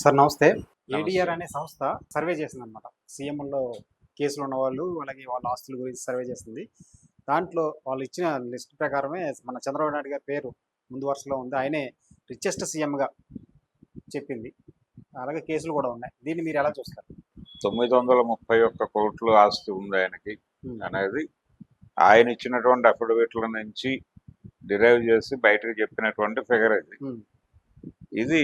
Sir నమస్తే. ADR అనే సంస్థ సర్వే చేసింది అనమాట సీఎంలో కేసులు ఉన్న వాళ్ళు అలాగే వాళ్ళ ఆస్తుల గురించి సర్వే చేసింది. దాంట్లో వాళ్ళు ఇచ్చిన లిస్ట్ ప్రకారమే మన చంద్రబాబు నాయుడు గారి పేరు ముందు వరుసలో ఉంది. ఆయనే రిచెస్ట్ సీఎంగా చెప్పింది. అలాగే కేసులు కూడా ఉన్నాయి. దీన్ని మీరు ఎలా చూస్తారు? తొమ్మిది వందల ముప్పై ఒక్క కోట్లు ఆస్తి ఉంది ఆయనకి. అనేది ఆయన ఇచ్చినటువంటి అఫిడవిట్ల నుంచి డిరైవ్ చేసి బయటకు చెప్పినటువంటి ఫిగర్ ఇది. ఇది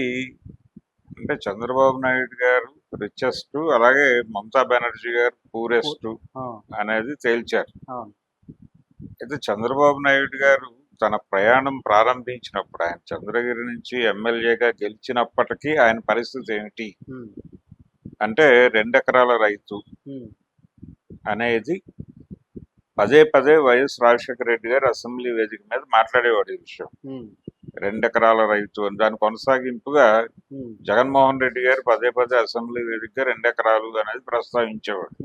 అంటే చంద్రబాబు నాయుడు గారు రిచెస్ట్ అలాగే మమతా బెనర్జీ గారు పూరెస్ట్ ఆ, అనేది తేల్చారు. అయితే చంద్రబాబు నాయుడు గారు తన ప్రయాణం ప్రారంభించినప్పుడు ఆయన చంద్రగిరి నుంచి ఎమ్మెల్యేగా గెలిచినప్పటికీ ఆయన పరిస్థితి ఏమిటి? ఉమ్, అంటే రెండెకరాల రైతు ఉమ్, అనేది పదే పదే వైఎస్ రాజశేఖర రెడ్డి గారు అసెంబ్లీ వేదిక మీద మాట్లాడేవాడు ఈ విషయం. ఉమ్, రెండెకరాల రైతు అని దాని కొనసాగింపుగా జగన్మోహన్ రెడ్డి గారు పదే పదే అసెంబ్లీ వేదికగా రెండెకరాలు అనేది ప్రస్తావించేవాడు.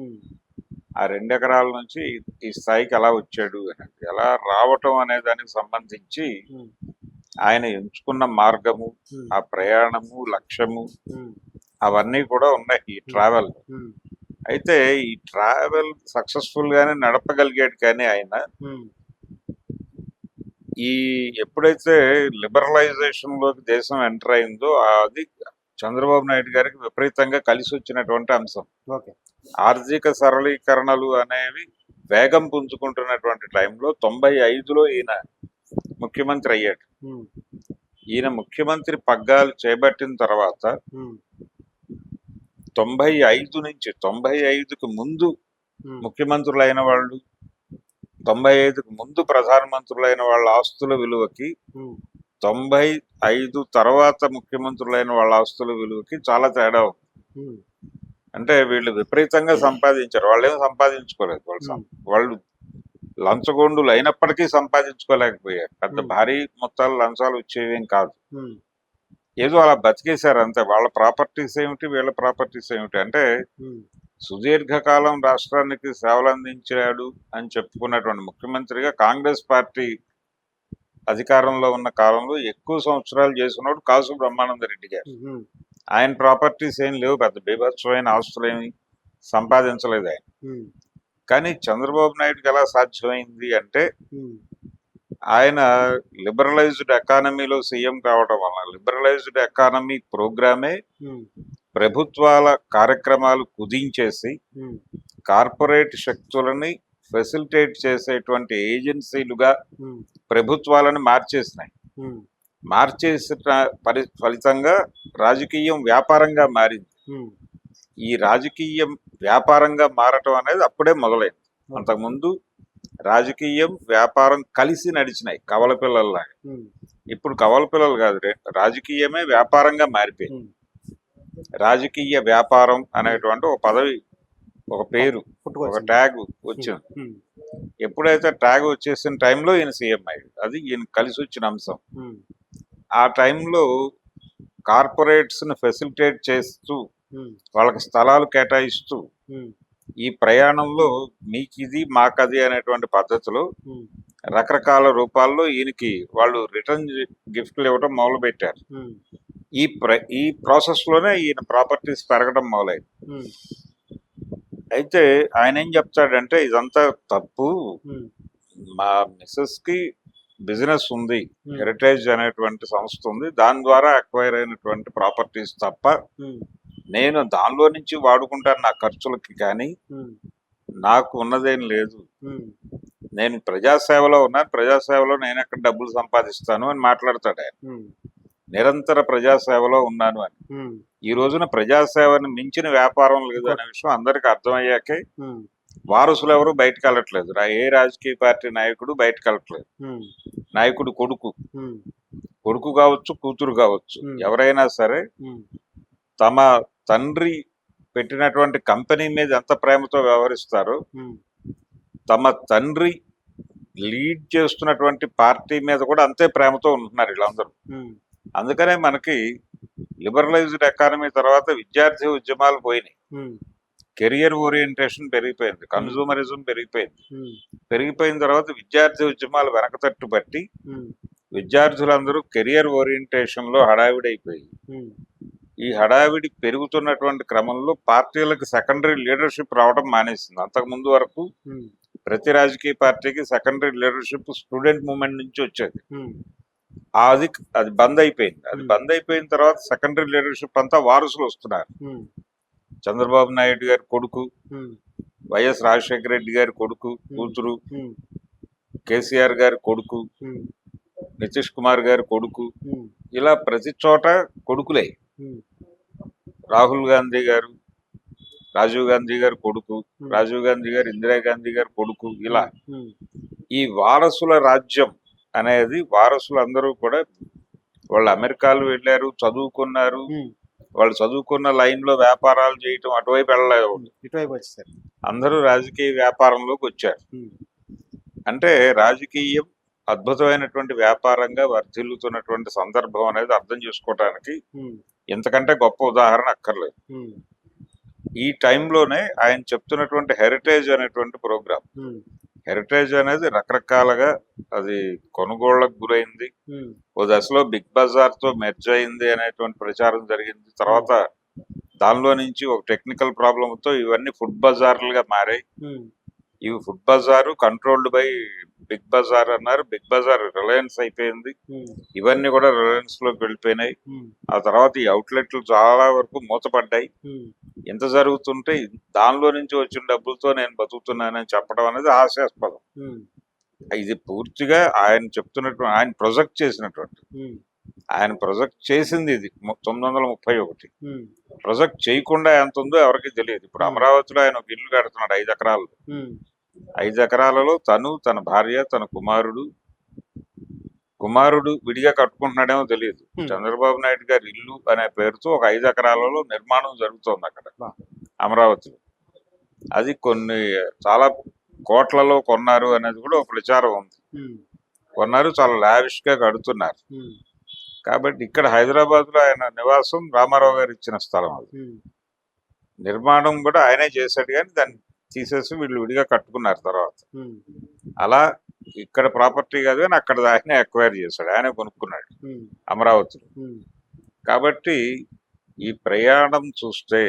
ఆ రెండెకరాల నుంచి ఈ- స్థాయికి ఎలా వచ్చాడు అనేది ఎలా రావటం అనే దానికి సంబంధించి ఆయన ఎంచుకున్న మార్గము ఆ ప్రయాణము లక్ష్యము అవన్నీ కూడా ఉన్నాయి ఈ ట్రావెల్. అయితే ఈ ట్రావెల్ సక్సెస్ఫుల్ గానే నడపగలిగాడు కానీ ఆయన ఈ ఎప్పుడైతే లిబరలైజేషన్లోకి దేశం ఎంటర్ అయిందో అది చంద్రబాబు నాయుడు గారికి విపరీతంగా కలిసి వచ్చినటువంటి అంశం. ఆర్థిక సరళీకరణలు అనేవి వేగం పుంజుకుంటున్నటువంటి టైంలో తొంభై ఐదులో ఈయన ముఖ్యమంత్రి అయ్యాడు. ఈయన ముఖ్యమంత్రి పగ్గాలు చేపట్టిన తర్వాత తొంభై ఐదు నుంచి తొంభై ఐదుకు ముందు ఉమ్, ముఖ్యమంత్రులైన వాళ్ళు తొంభై ఐదుకు ముందు ప్రధానమంత్రులైన వాళ్ళ ఆస్తుల విలువకి తొంభై ఐదు తర్వాత ముఖ్యమంత్రులైన వాళ్ళ ఆస్తుల విలువకి చాలా తేడా ఉంది. అంటే వీళ్ళు విపరీతంగా సంపాదించారు. వాళ్ళు ఏం సంపాదించుకోలేదు. వాళ్ళు వాళ్ళు లంచగొండులు అయినప్పటికీ సంపాదించుకోలేకపోయారు. పెద్ద. భారీ మొత్తాలు లంచాలు వచ్చేవేం కాదు. ఏదో అలా బతికేశారు అంతే. వాళ్ళ ప్రాపర్టీస్ ఏమిటి? వీళ్ళ ప్రాపర్టీస్ ఏమిటి? అంటే సుదీర్ఘకాలం రాష్ట్రానికి సేవలు అందించాడు అని చెప్పుకున్నటువంటి ముఖ్యమంత్రిగా కాంగ్రెస్ పార్టీ అధికారంలో ఉన్న కాలంలో ఎక్కువ సంవత్సరాలు చేసినోడు కాసు బ్రహ్మానంద రెడ్డి గారు. ఆయన ప్రాపర్టీస్ ఏం లేవు పెద్ద బీభత్సమైన ఆస్తులు ఏమి సంపాదించలేదు ఆయన. కానీ చంద్రబాబు నాయుడుకి ఎలా సాధ్యమైంది అంటే ఆయన లిబరలైజ్డ్ ఎకానమీలో సీఎం కావడం వలన లిబరలైజ్డ్ ఎకానమీ ప్రోగ్రామే ప్రభుత్వాల కార్యక్రమాలు కుదించేసి ఉమ్, కార్పొరేట్ శక్తులని ఫెసిలిటేట్ చేసేటువంటి ఏజెన్సీలుగా ఉమ్, ప్రభుత్వాలను మార్చేసినాయి. ఉమ్, మార్చేసిన పరి ఫలితంగా రాజకీయం వ్యాపారంగా మారింది. ఈ రాజకీయం వ్యాపారంగా మారటం అనేది అప్పుడే మొదలైంది. అంతకుముందు రాజకీయం వ్యాపారం కలిసి నడిచినాయి కవల పిల్లల్లాగా. ఇప్పుడు కవల పిల్లలు కాదు రాజకీయమే వ్యాపారంగా మారిపోయింది. రాజకీయ వ్యాపారం అనేటువంటి ఒక పదవి ఒక పేరు ఒక. ట్యాగ్ వచ్చింది. ఎప్పుడైతే ట్యాగ్ వచ్చేసిన టైంలో ఈయన సీఎం అయ్యాడు. అది ఈయన కలిసి వచ్చిన అంశం. ఆ టైంలో కార్పొరేట్స్ని ఫెసిలిటేట్ చేస్తూ వాళ్ళకి స్థలాలు కేటాయిస్తూ ఈ ప్రయాణంలో మీకు ఇది మాకది అనేటువంటి పద్ధతిలో రకరకాల రూపాల్లో ఈయనకి వాళ్ళు రిటర్న్ గిఫ్ట్లు ఇవ్వడం మొదలు పెట్టారు ఈ ప్ర ఈ ప్రాసెస్లోనే ఈయన ప్రాపర్టీస్ పెరగడం మొదలైంది. అయితే ఆయన ఏం చెప్తాడంటే ఇదంతా తప్పు. మా మిస్సెస్కి బిజినెస్ ఉంది హెరిటేజ్ అనేటువంటి సంస్థ ఉంది. దాని ద్వారా అక్వైర్ అయినటువంటి ప్రాపర్టీస్ తప్ప నేను దానిలో నుంచి వాడుకుంటాను నా ఖర్చులకి కానీ నాకు ఉన్నదేం లేదు. నేను ప్రజాసేవలో ఉన్నాను. ప్రజాసేవలో నేను ఎక్కడ డబ్బులు సంపాదిస్తాను అని మాట్లాడతాడు ఆయన. నిరంతర ప్రజాసేవలో ఉన్నాను అని. ఈ రోజున ప్రజాసేవని మించిన వ్యాపారం లేదు అనే విషయం అందరికీ అర్థమయ్యాకే వారసులు ఎవరు బయటకు వెళ్ళట్లేదు. ఏ రాజకీయ పార్టీ నాయకుడు బయటకు వెళ్ళట్లేదు. నాయకుడు కొడుకు. కొడుకు కావచ్చు కూతురు కావచ్చు. ఎవరైనా సరే తమ తండ్రి పెట్టినటువంటి కంపెనీ మీద ఎంత ప్రేమతో వ్యవహరిస్తారో తమ తండ్రి లీడ్ చేస్తున్నటువంటి పార్టీ మీద కూడా అంతే ప్రేమతో ఉంటున్నారు వీళ్ళందరూ. అందుకనే మనకి లిబరలైజ్డ్ ఎకానమీ తర్వాత విద్యార్థి ఉద్యమాలు పోయినాయి. కెరియర్ ఓరియంటేషన్ పెరిగిపోయింది కన్సూమరిజం పెరిగిపోయింది. పెరిగిపోయిన తర్వాత విద్యార్థి ఉద్యమాలు వెనకతట్టు పట్టి ఉమ్, విద్యార్థులందరూ కెరియర్ ఓరియంటేషన్లో హడావిడైపోయి ఈ హడావిడి పెరుగుతున్నటువంటి క్రమంలో పార్టీలకు సెకండరీ లీడర్షిప్ రావడం మానేసింది. అంతకు ముందు వరకు ప్రతి రాజకీయ పార్టీకి సెకండరీ లీడర్షిప్ స్టూడెంట్ మూవ్మెంట్ నుంచి వచ్చేది. అది అది బంద్ అయిపోయింది. అది. బంద్ అయిపోయిన తర్వాత సెకండరీ లీడర్షిప్ అంతా వారసులు వస్తున్నారు. చంద్రబాబు నాయుడు గారి కొడుకు వైఎస్ రాజశేఖర రెడ్డి గారి కొడుకు కూతురు కేసీఆర్ గారి కొడుకు నితీష్ కుమార్ గారి కొడుకు ఇలా ప్రతి చోట కొడుకులే. రాహుల్ గాంధీ గారు రాజీవ్ గాంధీ గారి కొడుకు రాజీవ్ గాంధీ గారు ఇందిరాగాంధీ గారి కొడుకు ఇలా ఈ వారసుల రాజ్యం అనేది వారసులందరూ కూడా వాళ్ళు అమెరికాలు వెళ్ళారు చదువుకున్నారు. వాళ్ళు చదువుకున్న లైన్లో వ్యాపారాలు చేయటం అటువైపు వెళ్ళలేదు. ఇటువైపు అందరూ రాజకీయ వ్యాపారంలోకి వచ్చారు. అంటే రాజకీయం అద్భుతమైనటువంటి వ్యాపారంగా వర్ధిల్లుతున్నటువంటి సందర్భం అనేది అర్థం చేసుకోవడానికి ఉమ్, ఇంతకంటే గొప్ప ఉదాహరణ అక్కర్లేదు. ఈ టైంలోనే ఆయన చెప్తున్నటువంటి హెరిటేజ్ అనేటువంటి ప్రోగ్రామ్. హెరిటేజ్ అనేది రకరకాలుగా అది కొనుగోళ్ళకు గురైంది. ఓ దశలో బిగ్ బజార్తో మెర్జ్ అయింది అనేటువంటి ప్రచారం జరిగింది. తర్వాత దానిలో నుంచి ఒక టెక్నికల్ ప్రాబ్లమ్తో ఇవన్నీ ఫుడ్ బజార్లుగా మారాయి. ఇవి food bazaar controlled by Big Bazaar అన్నారు. బిగ్ బజార్ రిలయన్స్ అయిపోయింది. ఇవన్నీ కూడా రిలయన్స్లోకి వెళ్ళిపోయినాయి. ఆ తర్వాత ఈ అవుట్లెట్లు చాలా వరకు మూతపడ్డాయి. ఇంత జరుగుతుంటే దానిలో నుంచి వచ్చిన డబ్బులతో నేను బతుకుతున్నానని చెప్పడం అనేది హాస్యాస్పదం. ఇది పూర్తిగా ఆయన చెప్తున్నటువంటి ఆయన ప్రొజెక్ట్ చేసినటువంటి. ఆయన ప్రొజెక్ట్ చేసింది ఇది తొమ్మిది వందల ముప్పై ఒకటి. ప్రొజెక్ట్ చేయకుండా ఎంత ఉందో ఎవరికి తెలియదు. ఇప్పుడు అమరావతిలో ఆయన ఒక ఇల్లు కడుతున్నాడు ఐదు ఎకరాలు. ఐదు ఎకరాలలో తను తన భార్య తన కుమారుడు కుమారుడు విడిగా కట్టుకుంటున్నాడేమో తెలియదు. చంద్రబాబు నాయుడు గారి ఇల్లు అనే పేరుతో ఒక ఐదు ఎకరాలలో నిర్మాణం జరుగుతోంది అక్కడ. అమరావతిలో. అది కొన్ని చాలా కోట్లలో కొన్నారు అనేది కూడా ఒక ప్రచారం ఉంది. కొన్నారు చాలా లావిష్గా కడుతున్నారు. కాబట్టి ఇక్కడ హైదరాబాద్లో ఆయన నివాసం రామారావు గారు ఇచ్చిన స్థలం అది. నిర్మాణం కూడా ఆయనే చేశాడు కానీ దాన్ని తీసేసి వీళ్ళు విడిగా కట్టుకున్నారు తర్వాత. అలా ఇక్కడ ప్రాపర్టీ కాదు కానీ అక్కడ ఆయనే అక్వైర్ చేశాడు. ఆయనే కొనుక్కున్నాడు అమరావతిలో. కాబట్టి ఈ ప్రయాణం చూస్తే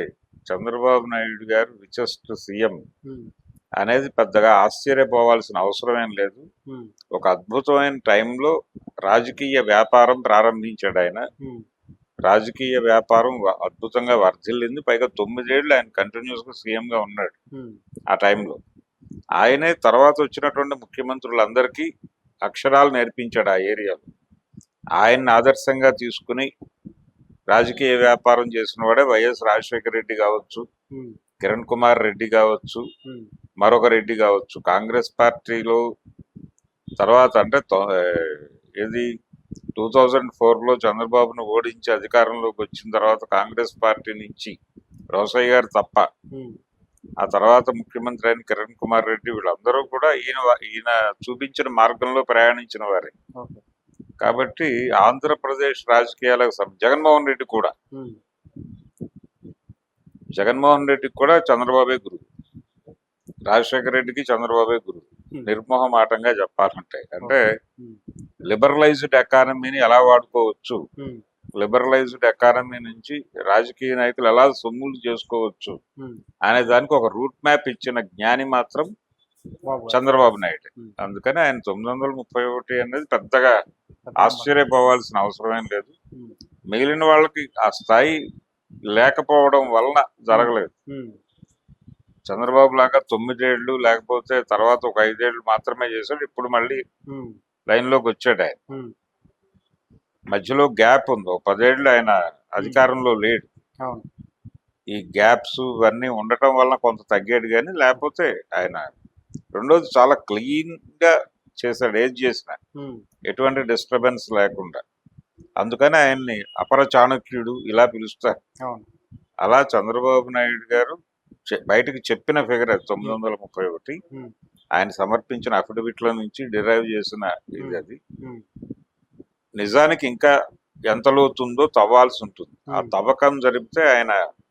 చంద్రబాబు నాయుడు గారు రిచెస్ట్ సీఎం అనేది పెద్దగా ఆశ్చర్యపోవాల్సిన అవసరమేం లేదు. ఉమ్, ఒక అద్భుతమైన టైంలో రాజకీయ వ్యాపారం ప్రారంభించాడు ఆయన. రాజకీయ వ్యాపారం అద్భుతంగా వర్ధిల్లింది. పైగా తొమ్మిదేళ్ళు ఆయన కంటిన్యూస్గా సీఎం గా ఉన్నాడు ఆ టైంలో ఆయనే తర్వాత వచ్చినటువంటి ముఖ్యమంత్రులందరికీ అక్షరాలు నేర్పించాడు ఆ ఏరియాలో. ఆయన్ని ఆదర్శంగా తీసుకుని రాజకీయ వ్యాపారం చేసిన వాడే వైఎస్ రాజశేఖర రెడ్డి కావచ్చు కిరణ్ కుమార్ రెడ్డి కావచ్చు మరొక రెడ్డి కావచ్చు. కాంగ్రెస్ పార్టీలో తర్వాత అంటే ఏది? టూ థౌజండ్లో చంద్రబాబును ఓడించి అధికారంలోకి వచ్చిన తర్వాత కాంగ్రెస్ పార్టీ నుంచి రోసయ్య గారు తప్ప ఆ తర్వాత ముఖ్యమంత్రి అయిన కిరణ్ కుమార్ రెడ్డి వీళ్ళందరూ కూడా ఈయన ఈయన చూపించిన మార్గంలో ప్రయాణించిన వారే. కాబట్టి ఆంధ్రప్రదేశ్ రాజకీయాలకు జగన్మోహన్ రెడ్డి కూడా. జగన్మోహన్ రెడ్డికి కూడా చంద్రబాబే గురువు. రాజశేఖర రెడ్డికి చంద్రబాబే గురువు. నిర్మోహమాటంగా చెప్పాలంటే. అంటే లిబరలైజ్డ్ ఎకానమీని ఎలా వాడుకోవచ్చు? లిబరలైజ్డ్ ఎకానమీ నుంచి రాజకీయ నాయకులు ఎలా సొమ్ములు చేసుకోవచ్చు ఉమ్, అనే దానికి ఒక రూట్ మ్యాప్ ఇచ్చిన జ్ఞాని మాత్రం బాబు చంద్రబాబు నాయుడు. Hmm. అందుకని ఆయన తొమ్మిది వందల ముప్పై ఒకటి అనేది పెద్దగా ఆశ్చర్యపోవాల్సిన అవసరం లేదు. ఉమ్, మిగిలిన వాళ్ళకి ఆ స్థాయి లేకపోవడం వలన జరగలేదు. చంద్రబాబు లాగా తొమ్మిదేళ్ళు లేకపోతే తర్వాత ఒక ఐదేళ్ళు మాత్రమే చేశాడు. ఇప్పుడు మళ్ళీ ఉమ్, లైన్లోకి వచ్చాడు ఆయన. మధ్యలో గ్యాప్ ఉంది. ఒక పదేళ్ళు ఆయన అధికారంలో లేడు. ఈ గ్యాప్స్ ఇవన్నీ ఉండటం వలన కొంత తగ్గాడు కానీ లేకపోతే ఆయన రెండోది చాలా క్లీన్గా చేశాడు. ఏది చేసినా ఎటువంటి డిస్టర్బెన్స్ లేకుండా. అందుకని ఆయన్ని అపర చాణక్యుడు ఇలా పిలుస్తారు. అలా చంద్రబాబు నాయుడు గారు బయటకు చెప్పిన ఫిగర్ అది తొమ్మిది వందల ముప్పై ఒకటి. ఆయన సమర్పించిన అఫిడవిట్ల నుంచి డిరైవ్ చేసిన ఇది అది. నిజానికి ఇంకా ఎంత లోతుందో తవ్వాల్సి ఉంటుంది ఆ. తవ్వకం జరిపితే ఆయన